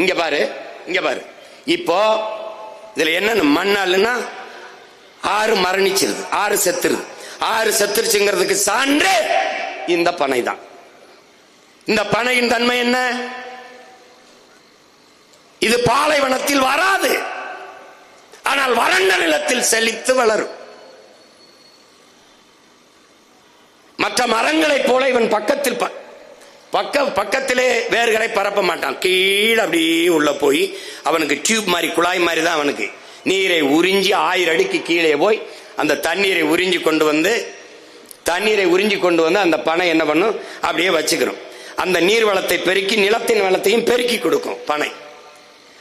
இங்க பாரு இங்க பாரு. இப்போ இதுல என்ன மண்ணாலுன்னா ஆறு மரணிச்சிருது ஆறு செத்துருது. ஆறு செத்துருச்சுங்கிறதுக்கு சான்று இந்த பனை தான் இந்த பனையின் தன்மை என்ன? இது பாலைவனத்தில் வராது. ஆனால் வறண்ட நிலத்தில் செழித்து வளரும். மற்ற மரங்களைப் போல இவன் பக்கத்தில் பக்கம் பக்க பக்கத்திலே வேர்களை பரப்ப மாட்டான். கீழே அப்படியே உள்ள போய் அவனுக்கு டியூப் மாதிரி குழாய் மாதிரி தான் அவனுக்கு. நீரை உறிஞ்சி ஆயிரம் அடிக்கு கீழே போய் அந்த தண்ணீரை உறிஞ்சி கொண்டு வந்து தண்ணீரை உறிஞ்சி கொண்டு வந்து அந்த பனை என்ன பண்ணும்? அப்படியே வச்சுக்கிறோம். அந்த நீர் வளத்தை பெருக்கி நிலத்தின் வளத்தையும் பெருக்கி கொடுக்கும் பனை.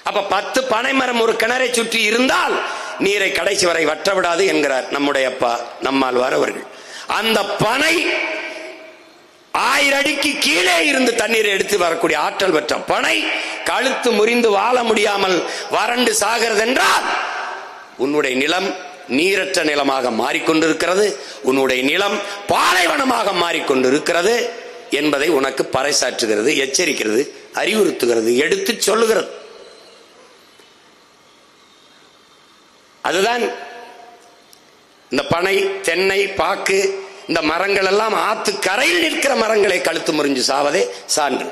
அப்ப பத்து பனை மரம் ஒரு கிணறை சுற்றி இருந்தால் நீரை கடைசி வரை வற்ற விடாது என்கிறார் நம்முடைய அப்பா நம்மால் வரவர்கள் அந்த பனை ஆயிரம் அடிக்கு கீழே இருந்து தண்ணீரை எடுத்து வரக்கூடிய ஆற்றல் பெற்ற பனை கழுத்து முறிந்து வாழ முடியாமல் வறண்டு சாகிறது என்றால் உன்னுடைய நிலம் நீரற்ற நிலமாக மாறிக்கொண்டிருக்கிறது உன்னுடைய நிலம் பாலைவனமாக மாறிக்கொண்டிருக்கிறது என்பதை உனக்கு பறைசாற்றுகிறது எச்சரிக்கிறது அறிவுறுத்துகிறது எடுத்து சொல்லுகிறது. அதுதான் இந்த பனை தென்னை பாக்கு இந்த மரங்கள் எல்லாம் ஆத்து கரையில் நிற்கிற மரங்களை கழுத்து முறிஞ்சு சாவதே சான்று.